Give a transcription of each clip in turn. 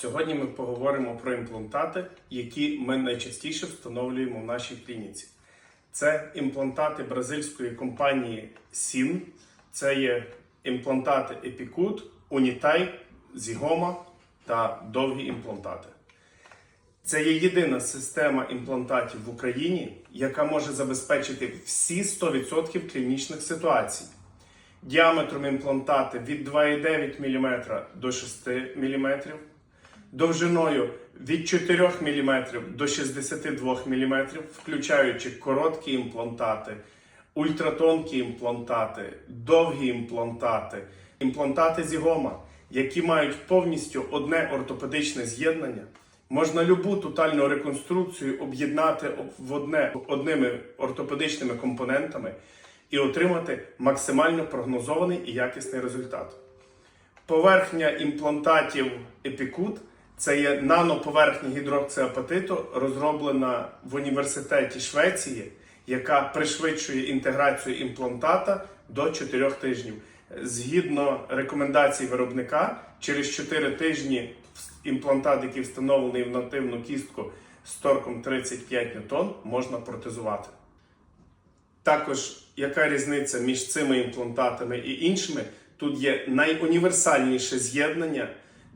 Сьогодні ми поговоримо про імплантати, які ми найчастіше встановлюємо в нашій клініці. Це імплантати бразильської компанії SIN, це є імплантати Epicud, Unitai, Zygoma та довгі імплантати. Це є єдина система імплантатів в Україні, яка може забезпечити всі 100% клінічних ситуацій. Діаметром імплантати від 2,9 мм до 6 мм, довжиною від 4 мм до 62 мм, включаючи короткі імплантати, ультратонкі імплантати, довгі імплантати, імплантати зігома, які мають повністю одне ортопедичне з'єднання. Можна любу тотальну реконструкцію об'єднати в одне одними ортопедичними компонентами і отримати максимально прогнозований і якісний результат. Поверхня імплантатів Епікут це є наноповерхня гідроксиапатиту, розроблена в університеті Швеції, яка пришвидшує інтеграцію імплантата до 4 тижнів. Згідно рекомендацій виробника, через 4 тижні імплантат, який встановлений в нативну кістку з торком 35 ньютон, можна протезувати. Також яка різниця між цими імплантатами і іншими? Тут є найуніверсальніше з'єднання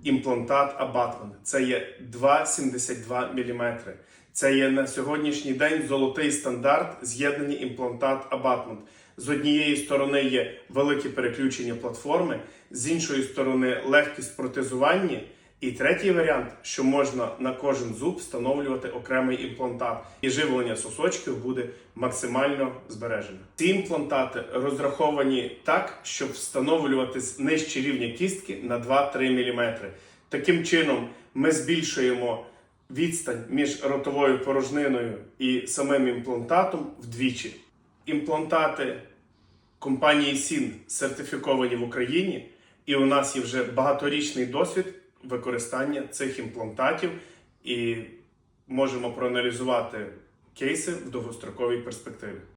імплантат Абатман. Це є 2,72 мм. Це є на сьогоднішній день золотий стандарт з'єднання імплантат Абатман. З однієї сторони є велике переключення платформи, з іншої сторони легкість протезування. І третій варіант, що можна на кожен зуб встановлювати окремий імплантат, і живлення сосочків буде максимально збережене. Ці імплантати розраховані так, щоб встановлювати нижче рівня кістки на 2-3 мм. Таким чином, ми збільшуємо відстань між ротовою порожниною і самим імплантатом вдвічі. Імплантати компанії SIN сертифіковані в Україні, і у нас є вже багаторічний досвід використання цих імплантатів, і можемо проаналізувати кейси в довгостроковій перспективі.